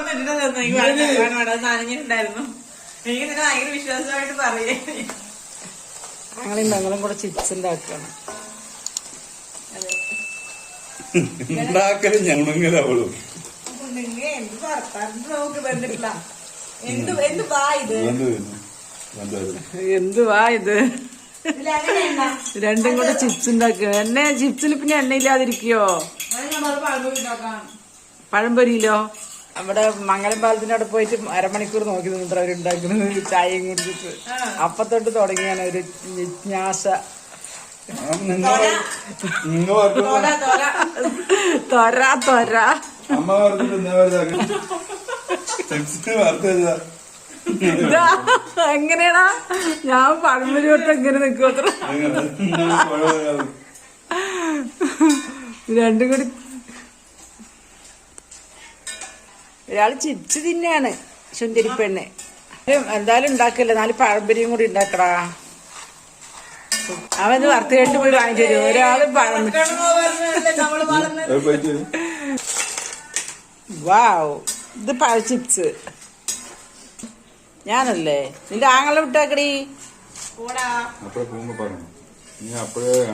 അപ്പം തന്നു. എനിക്ക് നനഞ്ഞിട്ടുണ്ടായിരുന്നു. നിന്നെ ഭയങ്കര വിശ്വാസമായിട്ട് പറയേ. ഞങ്ങൾ കൂടെ ചിപ്സ് ഉണ്ടാക്കണം ഉണ്ടാക്കലും ഞങ്ങളവളും നിങ്ങൾ എന്ത് വർത്താനം നമുക്ക് ബന്ധമില്ല എന്ത് എന്ത് വാ ഇത്? എന്ത് വാ ഇത്? രണ്ടും കൂടെ ചിപ്സ് ഉണ്ടാക്കുക എന്നെ ചിപ്സിൽ പിന്നെ എണ്ണ ഇല്ലാതിരിക്കയോ നമ്മൾ പഴമ്പൊരി ഉണ്ടാക്കാം. പഴംപൊരിയിലോ? നമ്മുടെ മംഗലം പാലത്തിന്റെ അവിടെ പോയിട്ട് അരമണിക്കൂർ നോക്കി നിന്നിട്ട് അവരുണ്ടാക്കുന്നത് ചായയും കുടിച്ചിട്ട് അപ്പത്തൊട്ട് തുടങ്ങിയാണ് ഒരു ജിജ്ഞാസ. എങ്ങനെയാണാ തോര തോര. അമ്മ എങ്ങനെയാടാ? ഞാൻ പഴംപൊരി തൊട്ട് എങ്ങനെ നിൽക്കും അത്ര. രണ്ടും കൂടി ഒരാൾ ചിപ്സ് തിന്നെയാണ് ശുന്തിരിപ്പെണ്ണ് പെണ്ണ്. എന്തായാലും ഉണ്ടാക്കില്ല? നാല് പഴംപരിയും കൂടി ഉണ്ടാക്കടാ. അവന് വറുത്ത് കേട്ട് പോയി വാങ്ങിച്ചു തരും ഒരാൾ പഴം വാവ് ഇത് പഴ ചിപ്സ്. ഞാനല്ലേ? നിന്റെ ആങ്ങളെ വിട്ടാക്കടി.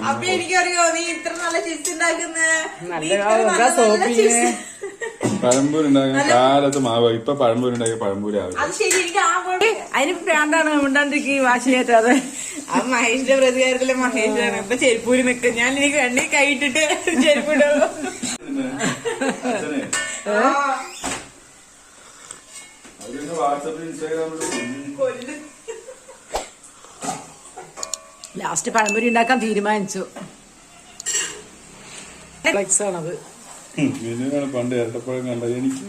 അപ്പൊ എനിക്കറിയോ നീ ഇത്ര നല്ല ചിപ്സ് ഉണ്ടാക്കുന്ന? നല്ല എന്താ സോപ്പിങ് പഴംപൂരി ഉണ്ടാക്കാൻ കാലത്ത് മാവ്. ഇപ്പൊ പഴംപൂരി ഉണ്ടാക്കിയ പഴംപൂരി ആവില്ല. അത് ശരി എനിക്ക് ആ പോലെ അതിന് പ്രാന്താണ് മിണ്ടാണ്ടിരിക്കും വാശി ആ മഹേഷിന്റെ പ്രതികാരത്തിലെ മഹേഷാണ് ഇപ്പൊ ചെരുപ്പൂര് നിക്ക. ഞാൻ എനിക്ക് എണ്ണി കൈയിട്ടിട്ട് ചെരുപ്പിടോ വാട്സാപ്പിൽ ഇൻസ്റ്റാഗ്രാമിൽ ലാസ്റ്റ് പഴംപൊരി ഉണ്ടാക്കാൻ തീരുമാനിച്ചു. ഫ്ലെക്സ് ആണത് മിനിയാണ് പണ്ട് ഇരട്ടപ്പഴം കണ്ടത് എനിക്ക്.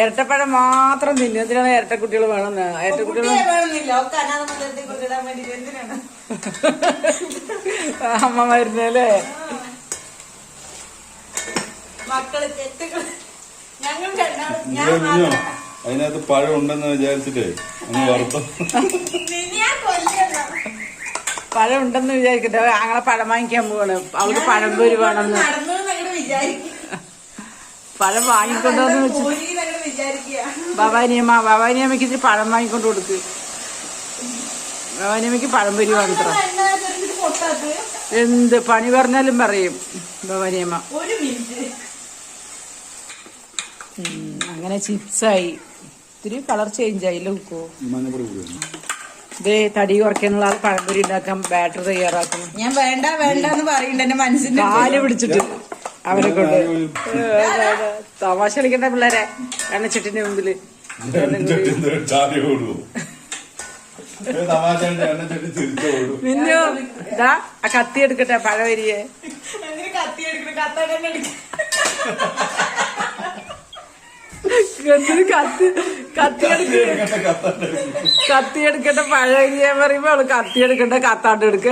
ഇരട്ടപ്പഴം മാത്രം തിന്നും. എന്തിനാണ് ഇരട്ടക്കുട്ടികൾ വേണം ഇരട്ടക്കുട്ടികൾ അമ്മ മരുന്നല്ലേ? അതിനകത്ത് പഴം ഉണ്ടെന്ന് വിചാരിച്ചിട്ടേ അങ്ങ് വറുത്തോ പഴം ഉണ്ടെന്ന് വിചാരിക്കട്ടെ ഞങ്ങളെ പഴം വാങ്ങിക്കാൻ പോവാണ്. അവൾക്ക് പഴംപൊരി വേണമെന്ന് വിചാരിക്കുക പഴം വാങ്ങിക്കൊണ്ടോന്ന് വെച്ചു ഭവാനിയമ്മ ഭവാനിയമ്മയ്ക്ക് ഇച്ചിരി പഴം വാങ്ങിക്കൊണ്ട് കൊടുക്ക്. ഭവാനിയമ്മയ്ക്ക് പഴംപൊരി വേണത്ര എന്ത് പണി പറഞ്ഞാലും പറയും ഭവാനിയമ്മ. ഒരു മിനിറ്റ്. ഉം, അങ്ങനെ ചിപ്സായി. ഇത്തിരി കളർ ചേഞ്ച് ആയി ലൂക്കോ മഞ്ഞപ്പൊടി കൂടുന്നു ഇതേ തടി കുറയ്ക്കാനുള്ള ആൾ പഴംപൊരി ഉണ്ടാക്കാൻ ബാറ്റർ തയ്യാറാക്കും ഞാൻ വേണ്ട വേണ്ട എന്ന് പറയണ്ട എന്റെ മനസ്സിന്റെ കാൽ പിടിച്ചിട്ട് അവരെ കൊണ്ട്. തമാശ കളിക്കണ്ട പിള്ളേരെ. എണ്ണച്ചട്ടിന്റെ മുമ്പിൽ. മിന്നു ഇതാ ആ കത്തി എടുക്കട്ടെ പഴവരിയെ കത്തി എടുക്കണം? കത്തി തന്നെ കത്തി കത്തി എടുക്ക കത്തി എടുക്കട്ടെ പഴവരിയെ പറയുമ്പോ അവൾ കത്തി എടുക്കട്ടെ കത്താണ്ട് എടുക്ക.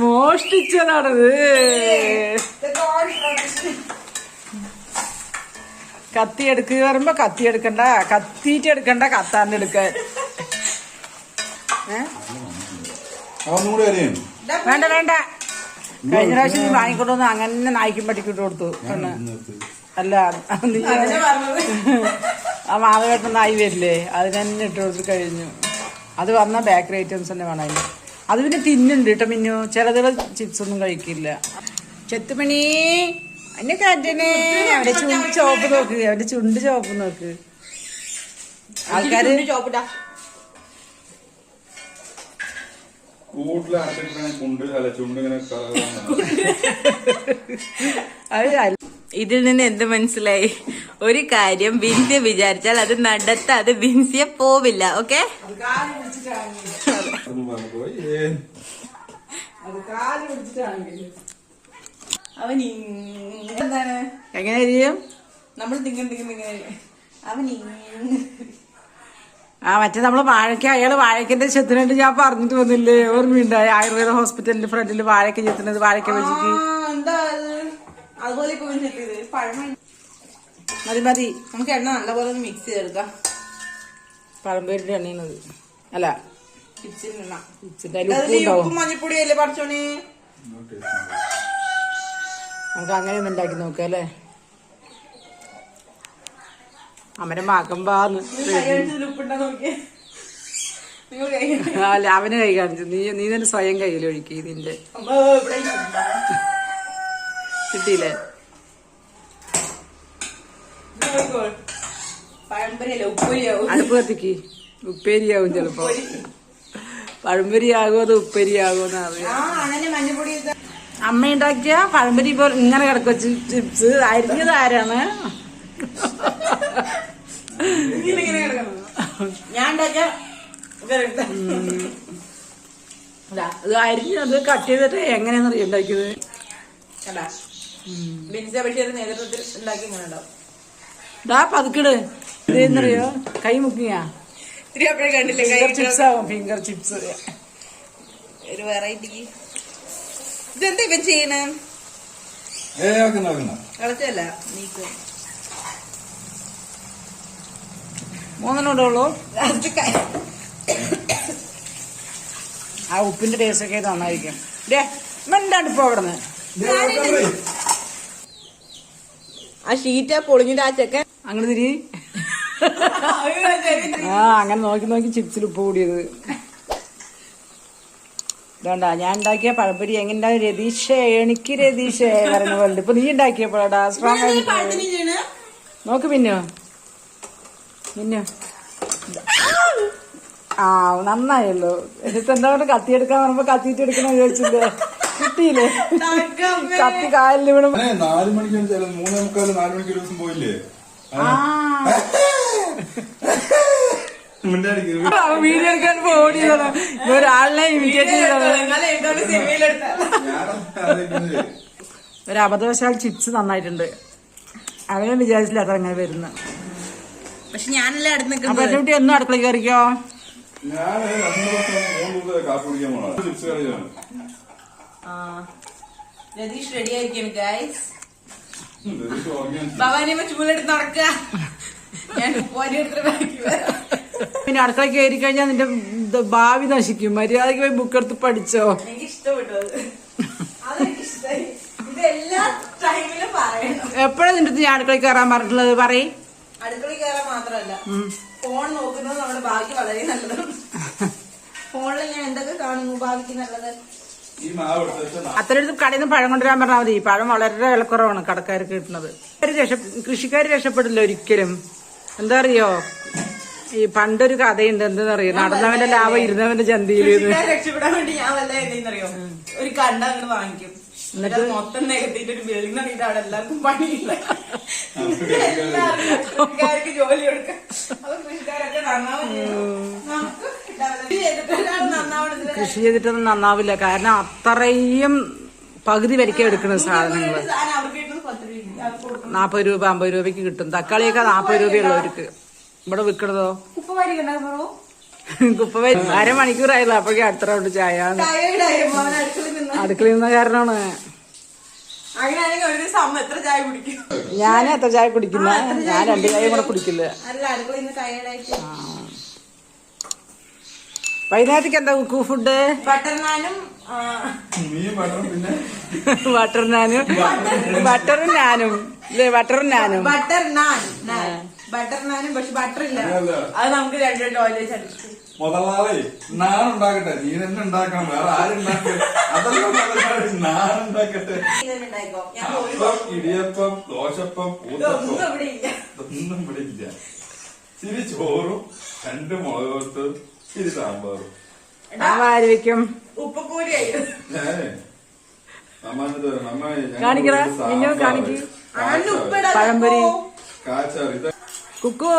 മോഷ്ടിച്ചതാണത്. കത്തി എടുക്കുക പറയുമ്പോ കത്തി എടുക്കണ്ട കത്തിയിട്ട് എടുക്കണ്ട കത്താണ്ട് എടുക്കാൻ അറിയാം വേണ്ട വേണ്ട. കഴിഞ്ഞ പ്രാവശ്യം നീ വാങ്ങിക്കൊണ്ടുവന്ന് അങ്ങനെ നായ്ക്കും പട്ടിക്കിട്ട് കൊടുത്തു. പെണ്ണ് അല്ല ആ മാവ് ആ ആയി നായി വരില്ലേ? അത് തന്നെ ഇട്ട് കൊടുത്ത് കഴിഞ്ഞു. അത് വന്ന ബേക്കറി ഐറ്റംസ് തന്നെ വേണം അതിന്. അത് പിന്നെ തിന്നുണ്ട് കേട്ടോ മിന്നു. ചിലതുകൾ ചിപ്സ് ഒന്നും കഴിക്കില്ല. ചെത്തുമണി അന്നെ കാറ്റനെ. അവന്റെ ചുണ്ട് ചോപ്പ് നോക്ക്. അവന്റെ ചുണ്ട് ചോപ്പ് നോക്ക്. ആൾക്കാര് അത് അല്ല. ഇതിൽ നിന്ന് എന്ത് മനസ്സിലായി? ഒരു കാര്യം ബിൻസിയെ വിചാരിച്ചാൽ അത് നടത്താതെ ബിൻസിയെ പോവില്ല ഓക്കെ? അവൻ എന്താണ്? എങ്ങനെ ചെയ്യും? നമ്മൾ തിങ്ങൻ തിങ്ങൻ തിങ്ങൻ അവൻ ഇങ് ആ മറ്റേ നമ്മൾ വാഴയ്ക്ക് അയാൾ വാഴയ്ക്കന്റെ ചെത്തിനായിട്ട് ഞാൻ പറഞ്ഞിട്ട് വന്നില്ലേ? ഓർമ്മയുണ്ടായി ആയുർവേദ ഹോസ്പിറ്റലിന്റെ ഫ്രണ്ടിൽ വാഴയ്ക്ക ചെത്തുന്നത് വാഴയ്ക്ക വെച്ചിട്ട്? എന്താ അതുപോലെ ഇപ്പൊ വെച്ചിട്ട് പഴമ മതി മതി. നമുക്ക് എണ്ണ നല്ലപോലെ ഒന്ന് മിക്സ് ചെയ്തെടുക്കാം. പഴംപേരിന്റെ എണ്ണീനത് അല്ല പറഞ്ഞോണി ഉപ്പും മഞ്ഞപ്പൊടി അല്ലേ പഠിച്ചോണേ നമുക്ക് അങ്ങനെ ഒന്ന് ഉണ്ടാക്കി നോക്കാം അല്ലേ? അമ്മരെ മാക്കമ്പാന്ന് അല്ല അവന് കൈ കാണിച്ചു. നീ നീ തന്നെ സ്വയം കയ്യിലൊഴുക്കി ഇതിന്റെ. കിട്ടിയില്ലേ? അടുപ്പ് കത്തിക്ക് ഉപ്പേരിയാവും. ചിലപ്പോ. പഴംപൊരിയാകുമോ അത് ഉപ്പേരിയാകുമോ എന്ന് അറിയാം. അമ്മ ഉണ്ടാക്കിയ പഴംപൊരി ഇപ്പൊ ഇങ്ങനെ കിടക്കുക ചിപ്സ്. അരിഞ്ഞത് ആരാണ്? ഞാൻ ഇത് അരിഞ്ഞത് കട്ട് ചെയ്തിട്ട് എങ്ങനെയാണെന്നറിയാം ഉണ്ടാക്കിയത്? ബിൻസ ബഷീർ നേതൃത്വത്തിൽ ഉണ്ടാക്കി ഇങ്ങനെ ഉണ്ടാവും? ഡാ പതുക്കിട്. ഇതെന്നറിയോ കൈ മുക്കിയാ ഇത്തിരി അപ്പോഴേ കണ്ടില്ലേ? കൈ ഫിംഗർ ചിപ്സ് ആവും ഫിംഗർ ചിപ്സ് ഒരു വെറൈറ്റി ഇതെന്താ ഇവൻ ചെയ്യണേ? ഏ ആക്കുന്ന ആക്കുന്ന കളച്ചല്ല നീക്ക്. മൂന്നെണ്ണം ഇടുള്ളൂ ആ ഉപ്പിന്റെ ടേസ്റ്റ് ഒക്കെ നന്നായിരിക്കും. ഡേ മിണ്ടാണ്ട് ഇപ്പൊ അവിടെ നിന്ന്? ആ ഷീറ്റ് പൊളിഞ്ഞിട്ട് ആ ചെക്കൻ അങ്ങനെ തിരി. ആ അങ്ങനെ നോക്കി നോക്കി ചിപ്സിൽ ഉപ്പ് കൂടിയത്. ഇതുകൊണ്ടാ ഞാൻ ഉണ്ടാക്കിയ പഴംപൊരി എങ്ങനെ രതീഷേ എനിക്ക് രതീഷേ പറഞ്ഞ പോലെ ഇപ്പൊ നീ ഉണ്ടാക്കിയപ്പോഴാ സ്ട്രോങ് നോക്ക് പിന്നോ പിന്നോ ആ നന്നായല്ലോ. എന്നിട്ട് എന്താ പറയുക കത്തിയെടുക്കാൻ പറയുമ്പോ കത്തിയിട്ട് എടുക്കണോ ചോദിച്ചില്ലേ കിട്ടിയില്ലേ കത്തി കാലിൽ വീണ് നാല് മണിക്ക് ചില മൂന്നേ മുക്കാൽ നാല് മണിക്ക് ഒരു ദിവസം പോയില്ലേ? വീഡിയോ എടുക്കാൻ ഓടിയതാണ്. ഒരാളിനെ ഇമിറ്റേറ്റ് ഒരു അബദ്ധവശാൽ ചിപ്സ് നന്നായിട്ടുണ്ട്. അവനെ വിചാരിച്ചില്ല അത് അങ്ങനെ വരുന്നത് പക്ഷെ ഞാനല്ലേ അടുത്ത് നിൽക്കുന്നത്. കുട്ടി എന്നും അടുക്കള കയറിക്കോ? ഞാൻ കാപ്പി കുടിക്കാൻ പോണ ചിപ്സ് രതീഷ് റെഡി ആയിരിക്കും ഗൈസ് ഭവാനെ ഭവാനിയമ്മ ചൂലെടുത്ത് നടക്കുക ഞാൻ ബാക്കി വരാം. പിന്നെ അടുക്കള കയറി കഴിഞ്ഞാൽ നിന്റെ ഭാവി നശിക്കും. മര്യാദയ്ക്ക് പോയി ബുക്ക് എടുത്ത് പഠിച്ചോ. എനിക്ക് ഇഷ്ടപ്പെട്ടു അത്. അതെനിക്ക് ഇഷ്ടമായി ഇത് എല്ലാ ടൈമിലും പറയണം. എപ്പോഴാ നിന്റെ അടുത്ത് ഞാൻ അടുക്കള കയറാൻ പറഞ്ഞിട്ടുള്ളത്? പറയ്. അടുക്കളയിൽ കയറാൻ മാത്രമല്ല. ഫോൺ നോക്കുന്നത് നമ്മുടെ ഭാഗ്യം വളരെ നല്ലത് ഫോണിൽ ഞാൻ എന്തൊക്കെ കാണുന്നു? ഭാഗ്യം നല്ലത്. അത്രയും കടയിൽ നിന്ന് പഴം കൊണ്ടുവരാൻ പറഞ്ഞാൽ മതി. പഴം വളരെ വിലക്കുറവാണ് കടക്കാർക്ക് കിട്ടുന്നത്. കൃഷിക്കാർ രക്ഷപ്പെടില്ല ഒരിക്കലും. എന്താ അറിയോ? ഈ പണ്ടൊരു കഥയുണ്ട്. എന്തെന്നറിയോ? നടന്നവന്റെ ലാഭം ഇരുന്നവന്റെ ചന്തിയിൽ കൃഷിക്കാരെ രക്ഷപ്പെടാൻ വേണ്ടി ഞാൻ വല്ല എന്തെന്നറിയോ ഒരു കണ്ട അങ്ങോട്ട് വാങ്ങിക്കും. എന്നിട്ട്? മൊത്തം നികത്തിയിട്ട് ഒരു ബിൽഡിംഗ് തുടങ്ങിയിട്ട് അവിടെ എല്ലാവർക്കും പണിയില്ല. എല്ലാവർക്കും ജോലി കൊടുക്കാം അപ്പൊ കൃഷിക്കാരൊക്കെ നന്നാവും. കൃഷി ചെയ്തിട്ടൊന്നും നന്നാവില്ല. കാരണം അത്രയും പകുതി വരയ്ക്കാൻ എടുക്കുന്ന സാധനങ്ങൾ. നാപ്പത് രൂപ അമ്പത് രൂപയ്ക്ക് കിട്ടും. തക്കാളിയൊക്കെ നാപ്പത് രൂപയുള്ളവർക്ക് ഇവിടെ വിൽക്കണതോ? കുപ്പ അരമണിക്കൂറായല്ലോ അപ്പോഴേക്കും അടുത്ത റൗണ്ട് ചായ അടുക്കളയിൽ നിന്ന്. കാരണമാണ്. ഞാൻ എത്ര ചായ കുടിക്കുന്ന ഞാൻ രണ്ട് ചായ കൂടെ കുടിക്കില്ല അല്ല അടുക്കളയിൽ നിന്ന് ടയേർഡായിട്ട് വൈകുന്നേരത്തേക്ക് എന്താ കുക്കു ഫുഡ്? ബട്ടർ നാനും ബട്ടർ നാനും. ബട്ടറും നാനും. ഇല്ലേ ബട്ടറും നാനും. ബട്ടർ നാൻ. ബട്ടർ നാനും പക്ഷെ ബട്ടർ ഇല്ല. അത് നമുക്ക് രണ്ട് രണ്ട് ഓയിൽ മുതലാളി നാൻ നീ തന്നെ ഉണ്ടാക്കണം. വേറെ ആരുണ്ടാക്കട്ടെ അതല്ല മുതലാളി നാൻ ഉണ്ടാക്കട്ടെ. ഞാൻ അപ്പം ഇടിയപ്പം ദോശപ്പം ഊത്തപ്പം. ഇവിടെ ഇല്ല. ഇതൊന്നും ഇവിടെ ഇല്ല. ഇച്ചിരി ചോറും രണ്ട് മുളകോട്ട് ഇച്ചിരി സാമ്പാറും. ഞാനേ അമ്മ കാണിക്കടാ, നിന്നെ കാണിക്ക്. പഴംപൊരി. പോ. ഇത് കുക്കു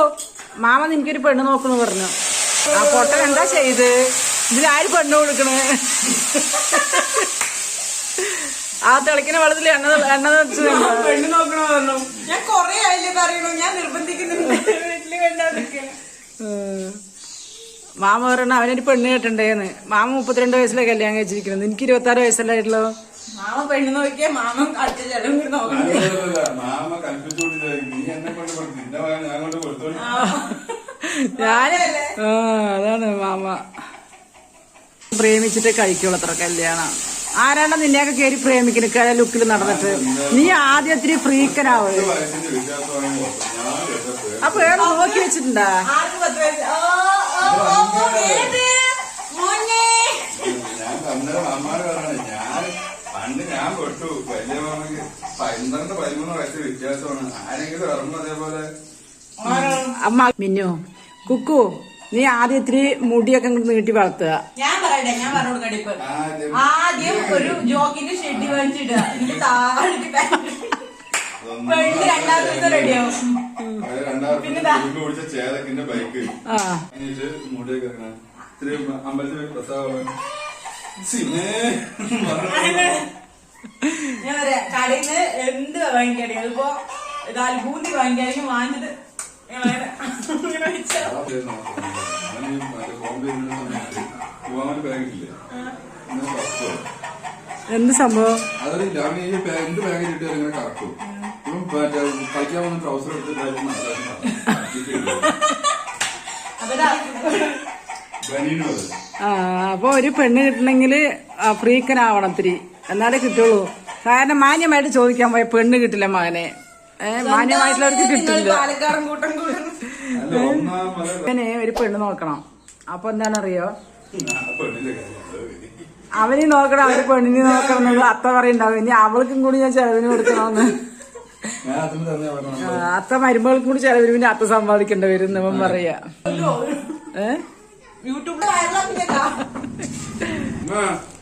മാമ നിനക്കൊരു പെണ്ണ് നോക്കണു പറഞ്ഞു. ആ പൊട്ട എന്താ ചെയ്ത്? ഇതിലാര് പെണ്ണ് കൊടുക്കണേ? ആ തിളക്കുന്ന വെള്ളത്തിൽ എണ്ണ എണ്ണ പെണ്ണ് നോക്കണോ പറഞ്ഞു. ഞാൻ കൊറേ ആയില്ലേ പറയണു. ഞാൻ ഉം. മാമ പറയണ അവനൊരു പെണ്ണ് കേട്ടണ്ടേന്ന് മാമ മുപ്പത്തിരണ്ട് വയസ്സിലെ കല്യാണം കഴിച്ചിരിക്കുന്നത്. എനിക്ക് ഇരുപത്തി ആറ് വയസ്സല്ലായിട്ടുള്ളൂ? മാമ പെണ്ണ് നോക്കിയാ മാമ ഞാൻ ആ. അതാണ് മാമ. പ്രേമിച്ചിട്ട് കഴിക്കുള്ളത്ര കല്യാണം. ആരാണ്ട നിന്നെയൊക്കെ കയറി പ്രേമിക്കുന്നു കിഴ ലുക്കിൽ നടന്നിട്ട്? നീ ആദ്യം ഇത്തിരി ഫ്രീക്കനാവ്. അപ്പൊ ഏറെ നോക്കി വെച്ചിട്ടുണ്ടാ? ആർക്ക് പത്ത് വയസ്സ് ഓ, ഓ, ഓ, ഓ, ഏത്? മോനെ. ഞാൻ അന്നേരം അമ്മാര് ഞാൻ പണ്ട് ഞാൻ പെട്ടു. വലിയ മാമക്ക് പന്ത്രണ്ട് പതിമൂന്ന് വയസ്സ് വ്യത്യാസമാണ്. ആരെങ്കിലും ഇറങ്ങും അതേപോലെ. അമ്മ മിന്നു. കുക്കു നീ ആദ്യം ഇത്തിരി മുടിയൊക്കെ ഇങ്ങോട്ട് നീട്ടി വളർത്തുക. ഞാൻ പറയട്ടെ ഞാൻ പറഞ്ഞു കൊടുക്കട്ടെ ഇപ്പൊ. ആദ്യം ഒരു ജോക്കിന്റെ ഷെഡി വാങ്ങിച്ചിടുക എന്നിട്ട് താഴെ പെണ്ണ് രണ്ടാമത്തെ ദിവസം റെഡിയാവും പിന്നെ ദാ. ഉരുക്ക് പിടിച്ച ചേതക്കിന്റെ ബൈക്ക് ആ. മുടിയൊക്കെ ഇങ്ങനെ ഇത്തിരി അമ്പലത്തിൽ പോയി പ്രസാദം സിനേ ഞാൻ പറയാ കടയിൽ നിന്ന് എന്ത് വാങ്ങിക്കണേ അതിപ്പോ ദാൽബൂന്തി വാങ്ങിക്കാണെങ്കിൽ വാങ്ങിച്ചിട്ട് ഇങ്ങനെ വെച്ചാ. ബാഗില്ലേ? എന്ത് സംഭവം? അതൊരു ഞാൻ ഈ ബാ- എന്ത് ബാഗിൽ ഇട്ട് ഇങ്ങനെ കറക്കും. ഇപ്പം മറ്റേ കളിക്കാൻ വന്ന ട്രൗസർ എടുത്തിട്ടായിരുന്നു ബനീനും അതെ. ആ അപ്പൊ ഒരു പെണ്ണ് കിട്ടണമെങ്കിൽ ഫ്രീക്കനാവണം ഇത്തിരി. എന്നാലേ കിട്ടുള്ളൂ. കാരണം മാന്യമായിട്ട് ചോദിക്കാൻ പോയ പെണ്ണ് കിട്ടില്ല മകനെ. മാന്യമായിട്ടുള്ളവർക്ക് കിട്ടില്ല. അവന് ഒരു പെണ്ണ് നോക്കണം. അപ്പൊ എന്താണെന്നറിയോ? അത് അവന് നോക്കണം അവർ പെണ്ണിനെ നോക്കണം അത്ത പറയുണ്ടാവും ഇനി അവൾക്കും കൂടി ഞാൻ ചെലവിന് കൊടുക്കണമെന്ന്. ഞാൻ അതിന് തന്നെ പറഞ്ഞു അത്ത മരുമകൾക്കും കൂടി ചെലവിന് പിന്നെ അത്ത സമ്പാദിക്കേണ്ട വരും അവൻ പറയാ.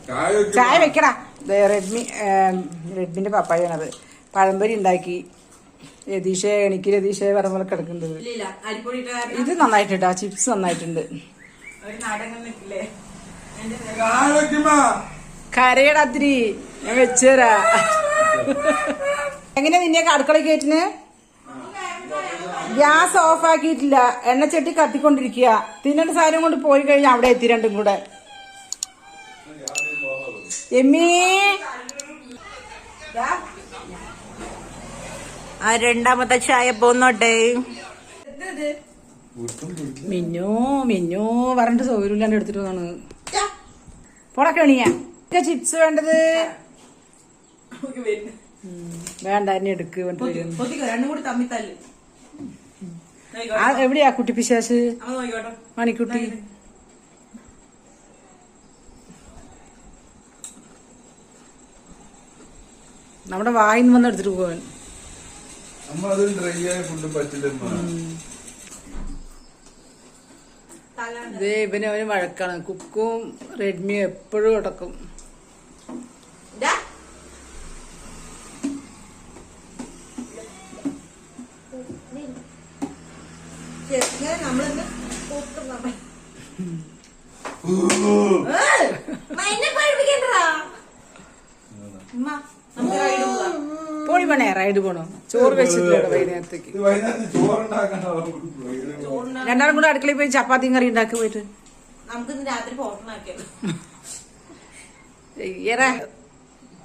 ചായ വെക്ക്. ചായ വെക്കടാ. റെഡ്മി റെഡ്മിന്റെ പപ്പായാണത് പഴംപൊരി ഉണ്ടാക്കി. രതീഷെ എനിക്ക് രതീഷെ വരമ്പോലെ കിടക്കുന്നത് ഇത് നന്നായിട്ടുണ്ട് ആ ചിപ്സ് നന്നായിട്ടുണ്ട്. കരയടാത്തിരി ഞാൻ വെച്ചുതരാ. എങ്ങനെ നിന്നെ അടുക്കള കയറ്റിന് ഗ്യാസ് ഓഫ് ആക്കിയിട്ടില്ല എണ്ണച്ചട്ടി കത്തിക്കൊണ്ടിരിക്കുക. തിന്നേണ്ട സാധനം കൊണ്ട് പോയി കഴിഞ്ഞാൽ അവിടെ എത്തി രണ്ടും കൂടെ. എമ്മീ. ആ രണ്ടാമത്തെ ചായ പോന്നോട്ടെ. മിന്നു മിന്നു പറഞ്ഞിട്ട് സൗകര്യമില്ലാണ്ട് എടുത്തിട്ട് വന്നാണ്. പൊടക്കണിയാ ചിപ്സ് വേണ്ടത്? വേണ്ട എന്നെ എടുക്ക് എവിടെയാ കുട്ടി പിശാസ്? മണിക്കുട്ടി. നമ്മുടെ വായിന്ന് വന്ന് എടുത്തിട്ട് പോവാൻ. നമ്മ അത് ഡ്രൈ ആയ ഫുഡ് പറ്റില്ല ഇതേ ഇവന് അവന് വഴക്കാണ്. കുക്കും റെഡ്മിയും എപ്പോഴും ഉടക്കും. പോണി പണേ റൈഡ് പോണോ? ചോറ് വൈകുന്നേരത്തേക്ക്. ചോറിന് രണ്ടാളും കൂടെ അടുക്കളയിൽ പോയി ചപ്പാത്തിയും കറി ഉണ്ടാക്കി പോയിട്ട്. നമുക്ക് രാത്രി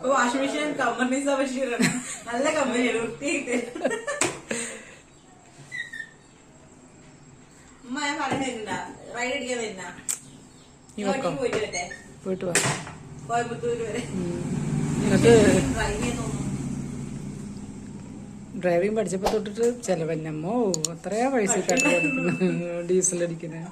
വാഷിംഗ് മെഷീൻ കമ്പനി ബഷീറാണ് നല്ല കമ്പനിയാണ് വൃത്തിയിട്ട് ഉമ്മ ഞാൻ പറയുന്നില്ല റൈഡ് അടിക്കാൻ വരുന്ന നീ വെക്കോ. പോയിട്ട് വരട്ടെ. പോയിട്ട് വാ. കോയമ്പത്തൂര് വരെ. എന്നിട്ട് ഡ്രൈവ് ചെയ്യാൻ തോന്നുന്നു ഡ്രൈവിംഗ് പഠിച്ചപ്പോ തൊട്ടിട്ട് ചെലവന്നമ്മോ? അത്രയാ പൈസ ഡീസൽ അടിക്കുന്നത്